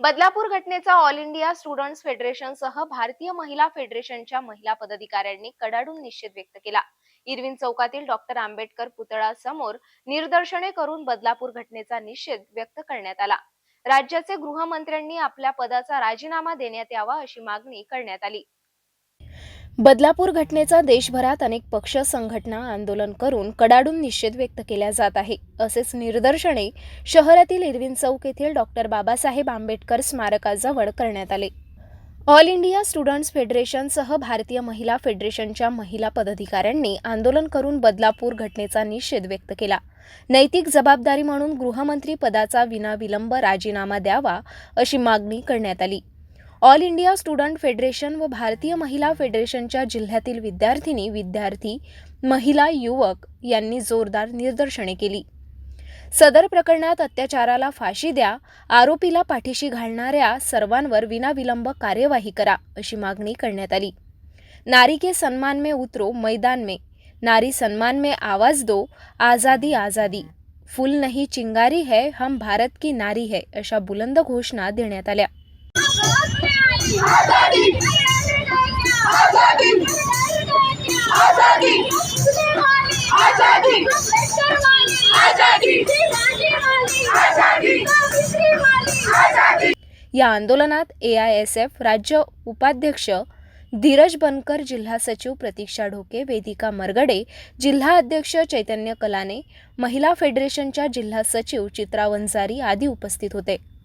बदलापूर घटनेचा all India students फेडरेशनसह भारतीय महिला फेडरेशनच्या महिला पदाधिकाऱ्यांनी कडाडून निषेध व्यक्त केला. इरविन चौकातील डॉक्टर आंबेडकर पुतळा समोर निदर्शने करून बदलापूर घटनेचा निषेध व्यक्त करण्यात आला. राज्याचे गृहमंत्र्यांनी आपल्या पदाचा राजीनामा देण्यात यावा अशी मागणी करण्यात आली. बदलापूर घटनेचा देशभरात अनेक पक्ष संघटना आंदोलन करून कडाडून निषेध व्यक्त केला जात आहे. असेच निदर्शने शहरातील इरविन चौक येथील डॉक्टर बाबासाहेब आंबेडकर स्मारकाजवळ करण्यात आले. ऑल इंडिया स्टुडंट्स फेडरेशनसह भारतीय महिला फेडरेशनच्या महिला पदाधिकाऱ्यांनी आंदोलन करून बदलापूर घटनेचा निषेध व्यक्त केला. नैतिक जबाबदारी म्हणून गृहमंत्री पदाचा विनाविलंब राजीनामा द्यावा अशी मागणी करण्यात आली. ऑल इंडिया स्टुडंट फेडरेशन व भारतीय महिला फेडरेशनच्या जिल्ह्यातील विद्यार्थिनी विद्यार्थी महिला युवक यांनी जोरदार निदर्शने केली. सदर प्रकरणात अत्याचाराला फाशी द्या आरोपीला पाठीशी घालणाऱ्या सर्वांवर विनाविलंब कार्यवाही करा अशी मागणी करण्यात आली. नारी के सन्मान में उतरो मैदान में. नारी सन्मान में आवाज दो आजादी आजादी. फुल नहीं चिंगारी है हम भारत की नारी है अशा बुलंद घोषणा देण्यात आल्या. या आंदोलनात ए आय एस एफ राज्य उपाध्यक्ष धीरज बनकर जिल्हा सचिव प्रतीक्षा ढोके वेदिका मरगडे जिल्हा अध्यक्ष चैतन्य कलाने महिला फेडरेशनच्या जिल्हा सचिव चित्रा वंजारी आदी उपस्थित होते.